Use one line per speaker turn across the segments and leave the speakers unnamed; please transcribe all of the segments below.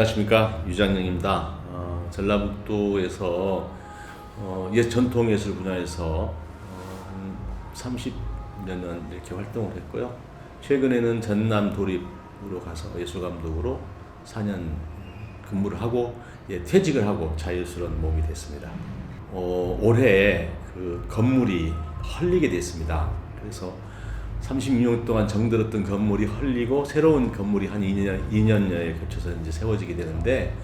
안녕하십니까 유장영입니다. 어, 전라북도에서 어, 옛 전통 예술 분야에서 어, 한 30년 이렇게 활동을 했고요. 최근에는 전남 도립으로 가서 예술 감독으로 4년 근무를 하고 예, 퇴직을 하고 자유스러운 몸이 됐습니다. 어, 올해 그 건물이 헐리게 됐습니다. 그래서 36년 동안 정들었던 건물이 헐리고 새로운 건물이 한 2년, 2년여에 거쳐서 이제 세워지게 되는데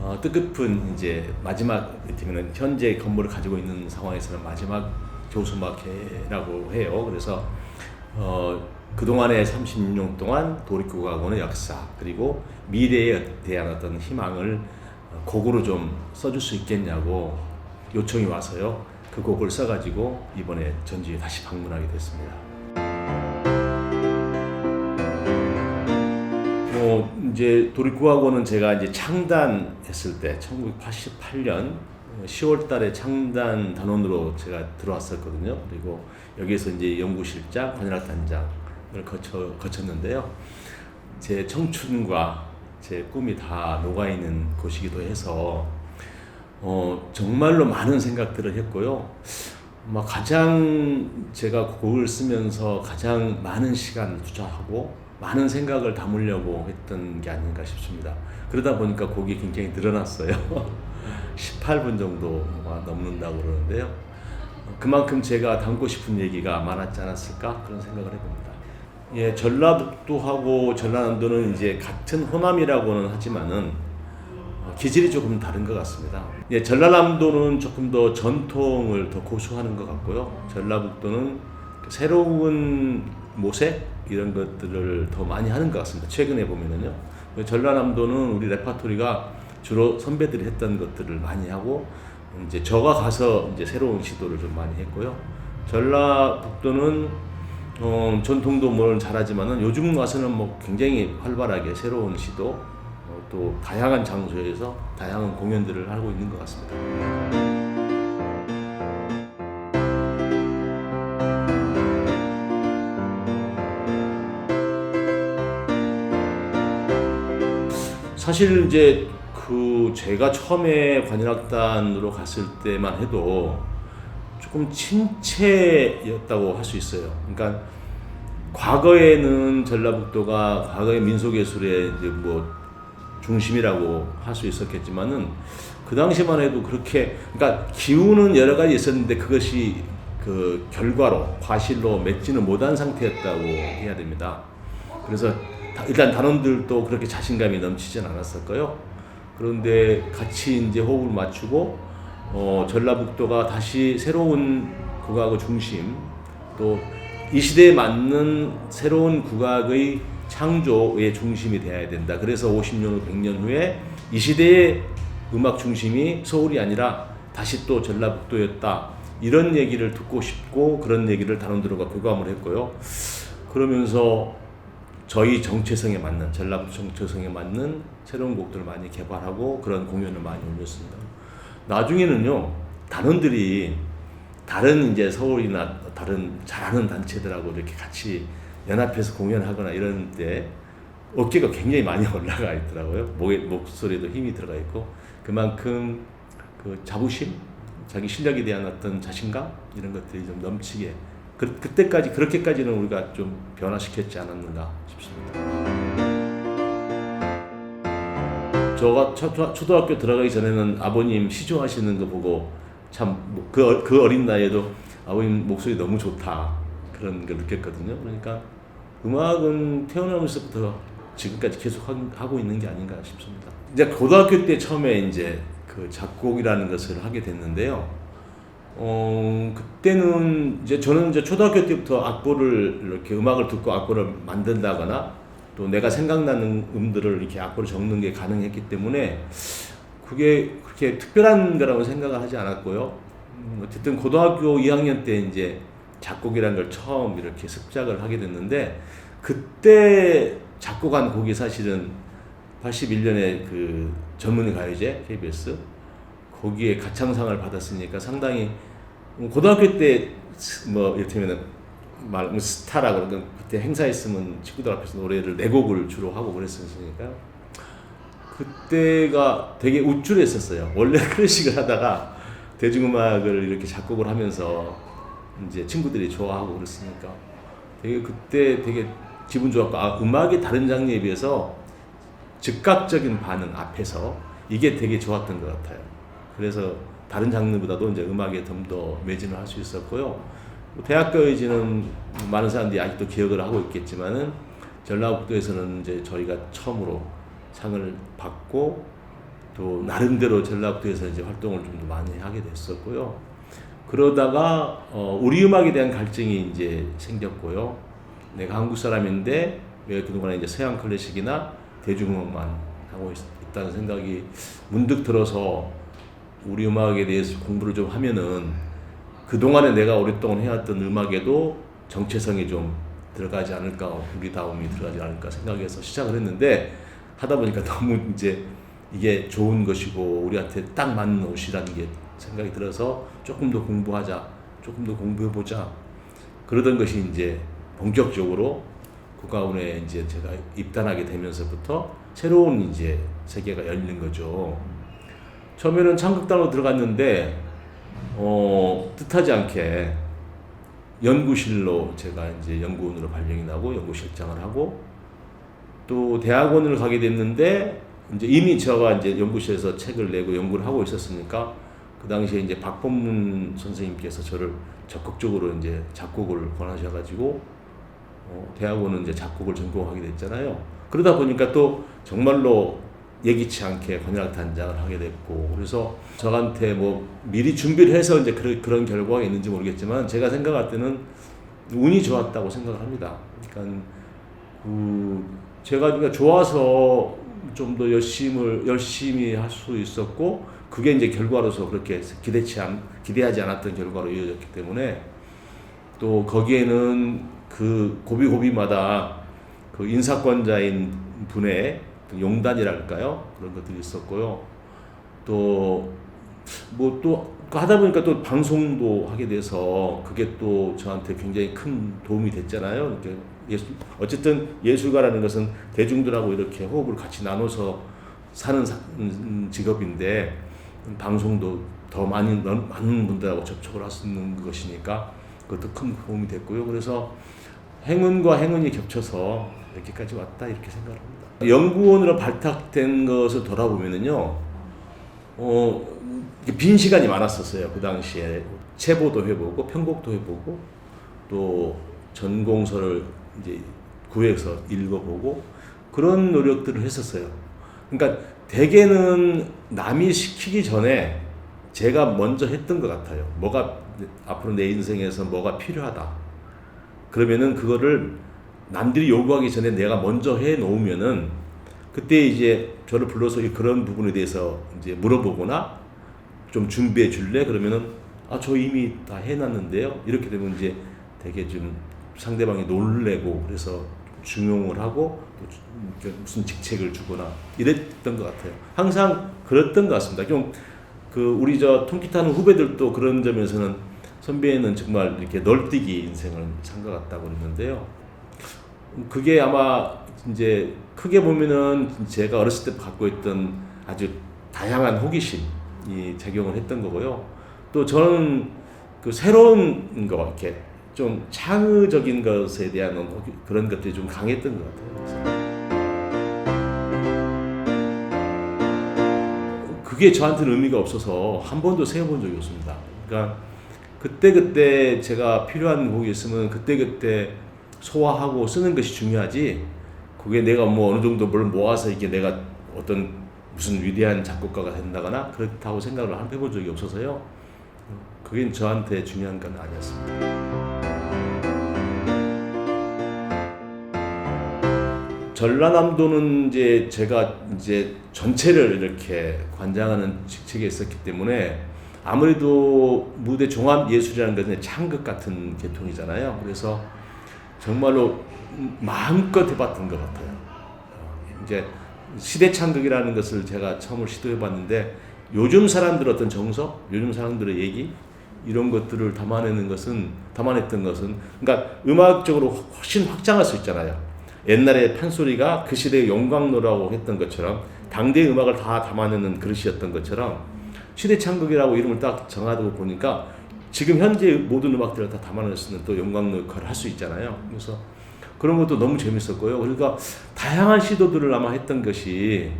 어, 뜻깊은 이제 마지막 팀은 현재 건물을 가지고 있는 상황에서는 마지막 조수막회라고 해요. 그래서 어, 그동안의 36년 동안 도립국악원의 역사 그리고 미래에 대한 어떤 희망을 어, 곡으로 좀 써줄 수 있겠냐고 요청이 와서요. 그 곡을 써가지고 이번에 전주에 다시 방문하게 됐습니다. 어, 이제 도립국악원은 제가 이제 창단했을 때 1988년 10월 달에 창단 단원으로 제가 들어왔었거든요. 그리고 여기에서 이제 연구실장, 관현악단장을 거쳐, 거쳤는데요. 제 청춘과 제 꿈이 다 녹아 있는 곳이기도 해서 어, 정말로 많은 생각들을 했고요. 막 가장 제가 곡을 쓰면서 가장 많은 시간을 투자하고 많은 생각을 담으려고 했던 게 아닌가 싶습니다. 그러다 보니까 곡이 굉장히 늘어났어요. 18분 정도가 넘는다고 그러는데요. 그만큼 제가 담고 싶은 얘기가 많았지 않았을까 그런 생각을 해봅니다. 예, 전라북도하고 전라남도는 이제 같은 호남이라고는 하지만은 어, 기질이 조금 다른 것 같습니다. 예, 전라남도는 조금 더 전통을 더 고수하는 것 같고요. 전라북도는 새로운 모색 이런 것들을 더 많이 하는 것 같습니다. 최근에 보면은요. 전라남도는 우리 레파토리가 주로 선배들이 했던 것들을 많이 하고 이제 저가 가서 이제 새로운 시도를 좀 많이 했고요. 전라북도는 어, 전통도 물론 잘하지만은 요즘 와서는 뭐 굉장히 활발하게 새로운 시도 어, 또 다양한 장소에서 다양한 공연들을 하고 있는 것 같습니다. 사실 이제 그 제가 처음에 관현악단으로 갔을 때만 해도 조금 침체였다고 할 수 있어요. 그러니까 과거에는 전라북도가 과거의 민속예술의 이제 뭐 중심이라고 할 수 있었겠지만은 그 당시만 해도 그렇게 그러니까 기운은 여러 가지 있었는데 그것이 그 결과로 과실로 맺지는 못한 상태였다고 해야 됩니다. 그래서 다- 일단 단원들도 그렇게 자신감이 넘치진 않았을까요? 그런데 같이 이제 호흡을 맞추고 어, 전라북도가 다시 새로운 국악의 중심 또 이 시대에 맞는 새로운 국악의 창조의 중심이 되어야 된다. 그래서 50년 후 100년 후에 이 시대의 음악 중심이 서울이 아니라 다시 또 전라북도였다. 이런 얘기를 듣고 싶고 그런 얘기를 단원들과 교감을 했고요. 그러면서 저희 정체성에 맞는 전라북도 정체성에 맞는 새로운 곡들을 많이 개발하고 그런 공연을 많이 올렸습니다. 나중에는요 단원들이 다른 이제 서울이나 다른 잘하는 단체들하고 이렇게 같이 연합해서 공연하거나 이런 때 어깨가 굉장히 많이 올라가 있더라고요. 목에 목소리도 힘이 들어가 있고 그만큼 그 자부심, 자기 실력에 대한 어떤 자신감 이런 것들이 좀 넘치게 그, 그때까지 그렇게까지는 우리가 좀 변화시켰지 않았는가 싶습니다. 저가 초- 초등학교 들어가기 전에는 아버님 시조하시는 거 보고 참그 그, 그 어린 나이에도 아버님 목소리 너무 좋다 그런 걸 느꼈거든요. 그러니까 음악은 태어나면서부터 지금까지 계속 하- 하고 있는 게 아닌가 싶습니다. 이제 고등학교 때 처음에 이제 그 작곡이라는 것을 하게 됐는데요. 어 그때는 이제 저는 이제 초등학교 때부터 악보를 이렇게 음악을 듣고 악보를 만든다거나 또 내가 생각나는 음들을 이렇게 악보로 적는 게 가능했기 때문에 그게 그렇게 특별한 거라고 생각을 하지 않았고요. 음, 어쨌든 고등학교 2학년 때 이제 작곡이라는 걸 처음 이렇게 습작을 하게 됐는데 그때 작곡한 곡이 사실은 81년에 그 전문의 가요제 KBS 거기에 가창상을 받았으니까 상당히 고등학교 때 뭐 이를테면 말뭐 스타라고 그러던 그때 행사 있으면 친구들 앞에서 노래를 네 곡을 주로 하고 그랬으니까 그때가 되게 우쭐했었어요. 원래 클래식을 하다가 대중음악을 이렇게 작곡을 하면서 이제 친구들이 좋아하고 그랬으니까 되게 그때 되게 기분 좋았고 아, 음악의 다른 장르에 비해서 즉각적인 반응 앞에서 이게 되게 좋았던 것 같아요. 그래서 다른 장르보다도 이제 음악에 좀 더 매진을 할 수 있었고요. 대학교에지는 많은 사람들이 아직도 기억을 하고 있겠지만은 전라북도에서는 이제 저희가 처음으로 상을 받고 또 나름대로 전라북도에서 이제 활동을 좀더 많이 하게 됐었고요. 그러다가 어, 우리 음악에 대한 갈증이 이제 생겼고요. 내가 한국 사람인데 왜 그동안 이제 서양 클래식이나 대중음악만 하고 있, 있다는 생각이 문득 들어서 우리 음악에 대해서 공부를 좀 하면은 그동안에 내가 오랫동안 해왔던 음악에도 정체성이 좀 들어가지 않을까, 우리다움이 들어가지 않을까 생각해서 시작을 했는데 하다 보니까 너무 이제 이게 좋은 것이고 우리한테 딱 맞는 옷이라는 게 생각이 들어서 조금 더 공부하자, 조금 더 공부해보자 그러던 것이 이제 본격적으로 국가원에 이제 제가 입단하게 되면서부터 새로운 이제 세계가 열리는 거죠. 처음에는 창극단으로 들어갔는데 어, 뜻하지 않게 연구실로 제가 이제 연구원으로 발령이 나고 연구실장을 하고 또 대학원을 가게 됐는데 이제 이미 제가 이제 연구실에서 책을 내고 연구를 하고 있었으니까 그 당시에 이제 박범문 선생님께서 저를 적극적으로 이제 작곡을 권하셔가지고 어, 대학원은 이제 작곡을 전공하게 됐잖아요. 그러다 보니까 또 정말로 예기치 않게 관현악단장을 하게 됐고 그래서 저한테 뭐 미리 준비를 해서 이제 그런, 그런 결과가 있는지 모르겠지만 제가 생각할 때는 운이 좋았다고 생각을 합니다. 그러니까 그 제가 그러니까 좋아서 좀 더 열심을 열심히 할 수 있었고 그게 이제 결과로서 그렇게 기대치 않 기대하지 않았던 결과로 이어졌기 때문에 또 거기에는 그 고비고비마다 그 인사권자인 분의 그 용단이랄까요 그런 것들이 있었고요 또 뭐 또 하다 보니까 또 방송도 하게 돼서 그게 또 저한테 굉장히 큰 도움이 됐잖아요. 예수, 어쨌든 예술가라는 것은 대중들하고 이렇게 호흡을 같이 나눠서 사는 사- 음, 직업인데 방송도 더 많이 많은 분들하고 접촉을 할 수 있는 것이니까 그것도 큰 도움이 됐고요. 그래서 행운과 행운이 겹쳐서 여기까지 왔다 이렇게 생각합니다. 연구원으로 발탁된 것을 돌아보면은요, 어, 빈 시간이 많았었어요. 그 당시에 체보도 해보고 편곡도 해보고 또 전공서를 이제 구해서 읽어보고 그런 노력들을 했었어요. 그러니까 대개는 남이 시키기 전에 제가 먼저 했던 것 같아요. 뭐가 앞으로 내 인생에서 뭐가 필요하다. 그러면은 그거를 남들이 요구하기 전에 내가 먼저 해 놓으면은 그때 이제 저를 불러서 이 그런 부분에 대해서 이제 물어보거나 좀 준비해 줄래? 그러면은 아 저 이미 다 해놨는데요. 이렇게 되면 이제 되게 좀 상대방이 놀래고 그래서 중용을 하고 이렇게 무슨 직책을 주거나 이랬던 것 같아요. 항상 그랬던 것 같습니다. 좀 그 우리 저 통기타는 후배들도 그런 점에서는 선배는 정말 이렇게 널뛰기 인생을 산 것 같다고 그러는데요. 그게 아마 이제 크게 보면은 제가 어렸을 때 갖고 있던 아주 다양한 호기심이 작용을 했던 거고요. 또 저는 그 새로운 거 이렇게 좀 창의적인 것에 대한 그런 것들이 좀 강했던 것 같아요. 그게 저한테는 의미가 없어서 한 번도 세워본 적이 없습니다. 그러니까 그때 그때 제가 필요한 곡이 있으면 그때 그때 소화하고 쓰는 것이 중요하지. 그게 내가 뭐 어느 정도 뭘 모아서 이게 내가 어떤 무슨 위대한 작곡가가 된다거나 그렇다고 생각을 한 해본 적이 없어서요. 그게 저한테 중요한 건 아니었습니다. 전라남도는 이제 제가 이제 전체를 이렇게 관장하는 직책에 있었기 때문에 아무래도 무대 종합 예술이라는 것은 창극 같은 계통이잖아요. 그래서 정말로 마음껏 해봤던 것 같아요. 어, 이제 시대 창극이라는 것을 제가 처음으로 시도해봤는데 요즘 사람들 어떤 정서, 요즘 사람들의 얘기 이런 것들을 담아내는 것은 담아냈던 것은 그러니까 음악적으로 훨씬 확장할 수 있잖아요. 옛날에 판소리가 그 시대의 영광로라고 했던 것처럼 당대의 음악을 다 담아내는 그릇이었던 것처럼 시대 창극이라고 이름을 딱 정하고 보니까 지금 현재 모든 음악들을 다 담아낼 수 있는 또 영광 역할을 할 수 있잖아요. 그래서 그런 것도 너무 재밌었고요. 그러니까 다양한 시도들을 아마 했던 것이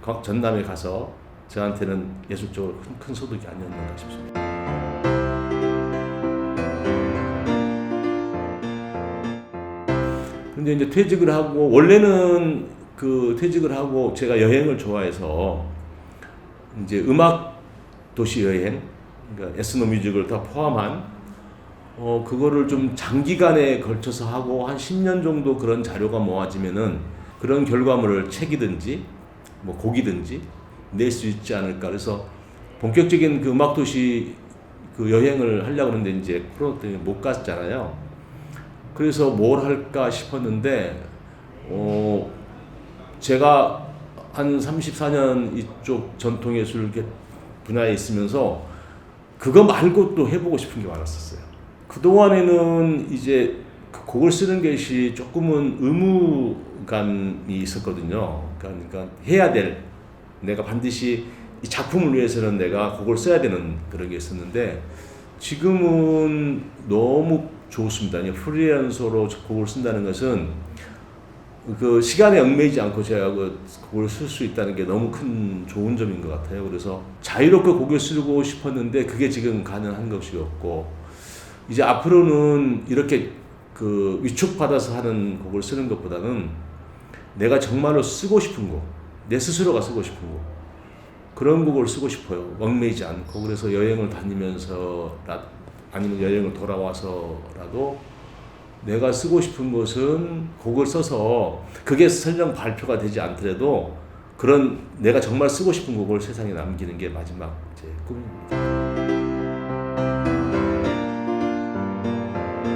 거- 전남에 가서 저한테는 예술적으로 큰, 큰 소득이 아니었는가 싶습니다. 근데 이제 퇴직을 하고 원래는 그 퇴직을 하고 제가 여행을 좋아해서 이제 음악 도시 여행 그러니까 에스노 뮤직을 다 포함한 어 그거를 좀 장기간에 걸쳐서 하고 한 10년 정도 그런 자료가 모아지면은 그런 결과물을 책이든지 뭐 곡이든지 낼 수 있지 않을까 그래서 본격적인 그 음악 도시 그 여행을 하려고 하는데 이제 코로나 때문에 못 갔잖아요. 그래서 뭘 할까 싶었는데 어 제가 한 34년 이쪽 전통 예술 분야에 있으면서 그거 말고 또 해보고 싶은 게 많았었어요. 그 동안에는 이제 그 곡을 쓰는 것이 조금은 의무감이 있었거든요. 그러니까, 해야 될 내가 반드시 이 작품을 위해서는 내가 곡을 써야 되는 그런 게 있었는데 지금은 너무 좋습니다. 프리랜서로 곡을 쓴다는 것은 그 시간에 얽매이지 않고 제가 그 곡을 쓸수 있다는 게 너무 큰 좋은 점인 것 같아요. 그래서 자유롭게 곡을 쓰고 싶었는데 그게 지금 가능한 것이었고 이제 앞으로는 이렇게 그 위축받아서 하는 곡을 쓰는 것보다는 내가 정말로 쓰고 싶은 곡, 내 스스로가 쓰고 싶은 곡 그런 곡을 쓰고 싶어요. 얽매이지 않고 그래서 여행을 다니면서 아니면 여행을 돌아와서라도 내가 쓰고 싶은 것은 곡을 써서 그게 설령 발표가 되지 않더라도 그런 내가 정말 쓰고 싶은 곡을 세상에 남기는 게 마지막 제 꿈입니다.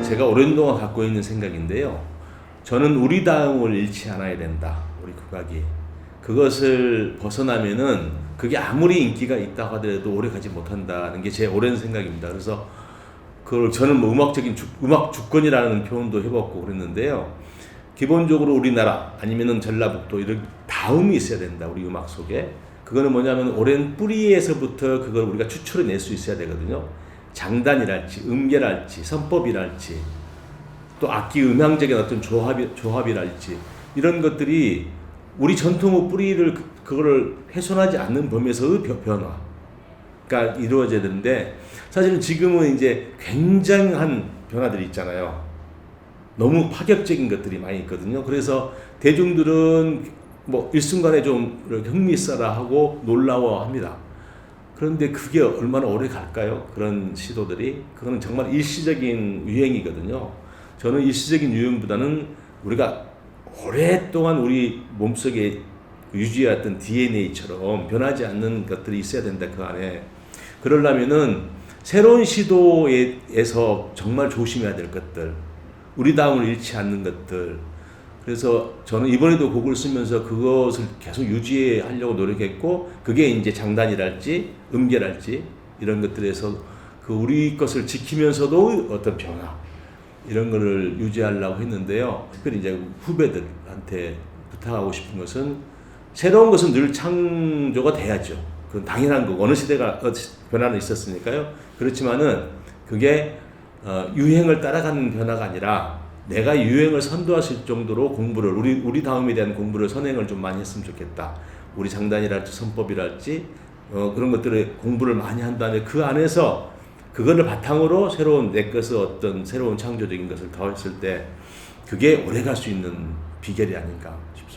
제가 오랜 동안 갖고 있는 생각인데요. 저는 우리 다음을 잃지 않아야 된다. 우리 국악이. 그것을 벗어나면은 그게 아무리 인기가 있다고 하더라도 오래 가지 못한다는 게 제 오랜 생각입니다. 그래서 그걸 저는 뭐 음악적인 주, 음악 주권이라는 표현도 해봤고 그랬는데요. 기본적으로 우리나라 아니면은 전라북도 이런 다음이 있어야 된다. 우리 음악 속에. 그거는 뭐냐면 오랜 뿌리에서부터 그걸 우리가 추출해 낼 수 있어야 되거든요. 장단이랄지 음계랄지 선법이랄지 또 악기 음향적인 어떤 조합이 조합이랄지 이런 것들이 우리 전통의 뿌리를 그- 그거를 훼손하지 않는 범위에서의 변- 변화 가 이루어져야 되는데 사실은 지금은 이제 굉장한 변화들이 있잖아요. 너무 파격적인 것들이 많이 있거든요. 그래서 대중들은 뭐 일순간에 좀 흥미있어라 하고 놀라워합니다. 그런데 그게 얼마나 오래 갈까요? 그런 시도들이 그거는 정말 일시적인 유행이거든요. 저는 일시적인 유행보다는 우리가 오랫동안 우리 몸속에 유지해왔던 DNA처럼 변하지 않는 것들이 있어야 된다 그 안에. 그러려면은 새로운 시도에서 정말 조심해야 될 것들, 우리 다움을 잃지 않는 것들. 그래서 저는 이번에도 곡을 쓰면서 그것을 계속 유지하려고 노력했고, 그게 이제 장단이랄지 음계랄지 이런 것들에서 그 우리 것을 지키면서도 어떤 변화 이런 거를 유지하려고 했는데요. 특별히 이제 후배들한테 부탁하고 싶은 것은 새로운 것은 늘 창조가 돼야죠. 그건 당연한 거고 어느 시대가 어, 변화는 있었으니까요. 그렇지만은 그게 어, 유행을 따라가는 변화가 아니라 내가 유행을 있을 정도로 공부를 우리 우리 다음에 대한 공부를 선행을 좀 많이 했으면 좋겠다. 우리 장단이랄지 선법이랄지 어, 그런 것들을 공부를 많이 한 다음에 그 안에서 그거를 바탕으로 새로운 내 것의 어떤 새로운 창조적인 것을 더했을 때 그게 오래 갈 수 있는 비결이 아닐까 싶습니다.